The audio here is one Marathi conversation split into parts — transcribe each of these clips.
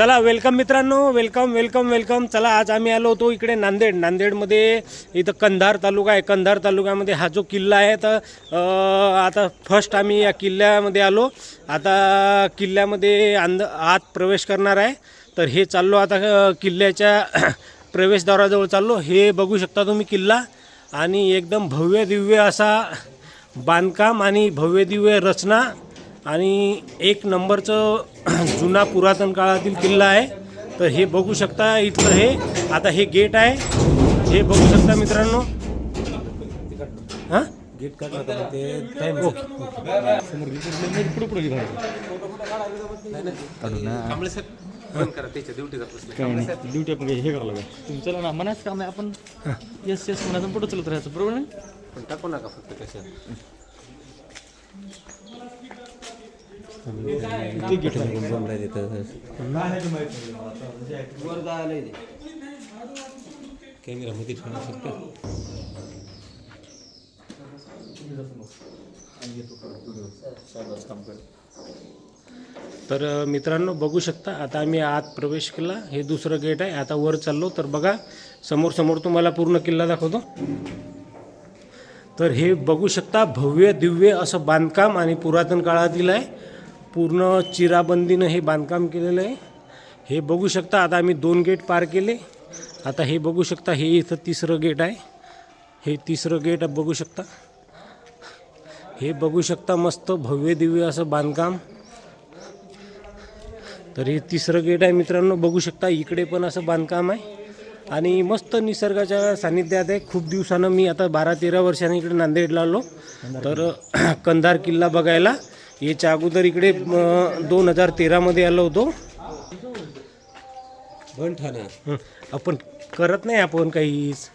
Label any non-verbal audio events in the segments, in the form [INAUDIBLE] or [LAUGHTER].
चला वेलकम मित्रांनो वेलकम वेलकम वेलकम चला आज आम्ही आलो होतो इकडे नांदेड. नांदेडमध्ये इथं कंधार तालुका आहे. कंधार तालुक्यामध्ये हा जो किल्ला आहे तर आता फर्स्ट आम्ही या किल्ल्यामध्ये आलो. आता किल्ल्यामध्ये अंद आत प्रवेश करणार आहे. तर हे चाललो आता किल्ल्याच्या [CLEARS THROAT] प्रवेशद्वाराजवळ चाललो. हे बघू शकता तुम्ही किल्ला. आणि एकदम भव्य दिव्य असा बांधकाम आणि भव्य दिव्य रचना. आणि एक नंबरचं [CLEARS THROAT] जुना पुरातन काळातील किल्ला आहे. तर हे बघू शकता इथलं हे. आता हे गेट आहे. हे बघू शकता मित्रांनो. हां? गेट ड्युटी आपण हे करावं लागेल. तुम्ही चला ना मनाच काम आहे आपण येस येस म्हणायचं पुढे चलत राहायचं बरोबर नाही? पण टाकू नका फक्त कशात ते गेट जमलाय तिथं कॅमेरा मध्ये ठेवू शकतो तर मित्रांनो बघू शकता आता आम्ही आत प्रवेश केला. हे दुसरं गेट आहे. आता वर चाललो. तर बघा समोर समोर तुम्हाला पूर्ण किल्ला दाखवतो. तर हे बघू शकता भव्य दिव्य असं बांधकाम आणि पुरातन काळातील आहे. पूर्ण चिराबंदीनं हे बांधकाम केलेलं आहे. हे बघू शकता आता आम्ही दोन गेट पार केले. आता हे बघू शकता हे इथं तिसरं गेट आहे. हे तिसरं गेट बघू शकता. हे बघू शकता मस्त भव्य दिव्य असं बांधकाम. तर हे तिसरं गेट आहे मित्रांनो बघू शकता इकडे पण असं बांधकाम आहे. आणि मस्त निसर्गाच्या सानिध्यात आहे. खूप दिवसानं मी आता बारा तेरा वर्षांनी इकडे नांदेडला आलो. तर [CLEARS THROAT] कंधार किल्ला बघायला. याच्या अगोदर इकडे दोन हजार तेरामध्ये आलो होतो. ठाणा. आपण करत नाही आपण काहीच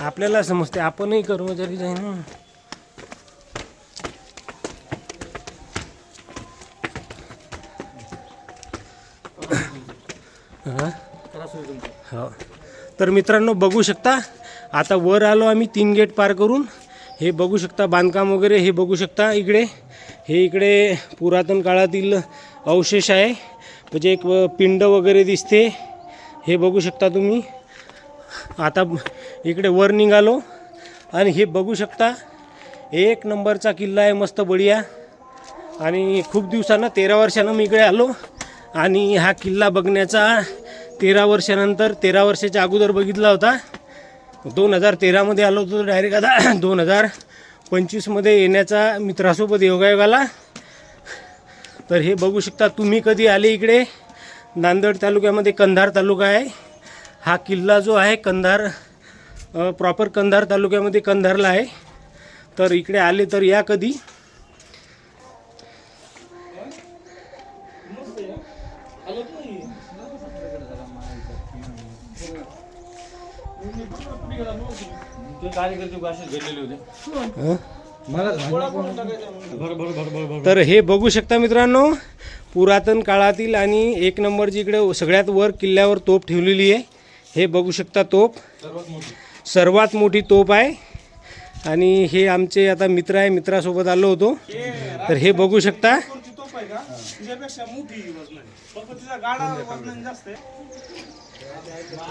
आपल्याला समजते आपणही कर्मचारी आहे ना. हो. तर मित्रांनो बघू शकता. आता वर आलो आम्ही तीन गेट पार करून. हे बघू शकता बांधकाम वगैरे हे बघू शकता इकडे. हे इकडे पुरातन काळातील अवशेष आहे. म्हणजे एक पिंड वगैरे दिसते. हे बघू शकता तुम्ही. आता इकडे वर निघालो. आणि हे बघू शकता एक नंबरचा किल्ला आहे मस्त बढिया. आणि खूप दिवसानं तेरा वर्षानं मी इकडे आलो. आणि हा किल्ला बघण्याचा तेरा वर्षानंतर तेरा वर्षाच्या अगोदर बघितला होता. दोन हजार तेरामध्ये आलो होतो डायरेक्ट आता. [CLEARS THROAT] दोन हजार पंचवीसमध्ये येण्याचा मित्रासोबत योगायोगाला. तर हे बघू शकता तुम्ही कधी आले इकडे? नांदेड तालुक्यामध्ये कंधार तालुका आहे. हा किल्ला जो आहे कंधार प्रॉपर कंधार तालुक्यामध्ये कंधारला आहे. तर इकडे आले तर या कधी? ते कार्यकर्ते असेच होते. हं? तर हे बघू शकता मित्रांनो पुरातन काळातील आणि एक नंबरची इकडे सगळ्यात वर किल्ल्यावर तोप ठेवलेली आहे. हे बघू शकता तोप सर्वात मोठी. सर्वात मोठी तोप आहे. आणि हे आमचे आता मित्र आहे मित्रासोबत आलो होतो. तर हे बघू शकता.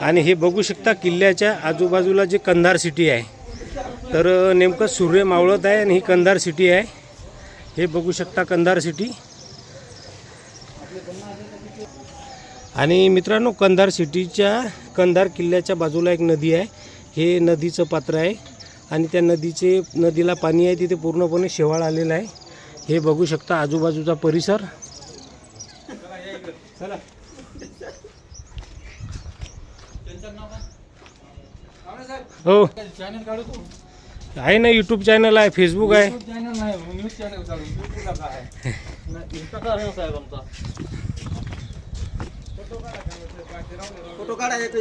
आणि हे बघू शकता किल्ल्याच्या आजूबाजूला जे कंधार सिटी आहे. तर नेमकं सूर्य मावळत आहे आणि ही कंधार सिटी आहे. हे बघू शकता कंधार सिटी. आणि मित्रांनो कंधार सिटीच्या कंधार किल्ल्याच्या बाजूला एक नदी आहे. हे नदीचं पात्र आहे. आणि त्या नदीचे नदीला पाणी आहे. तिथे पूर्णपणे शेवाळ आलेलं आहे. हे बघू शकता आजूबाजूचा परिसर. हो। चॅनल काढू तू आहे ना यूट्यूब चॅनल आहे फेसबुक आहे. चॅनल नाही न्यूज चॅनल चालू. यूट्यूबला काय नाही प्रकार आहे साहेब आमचा. फोटो काढायचा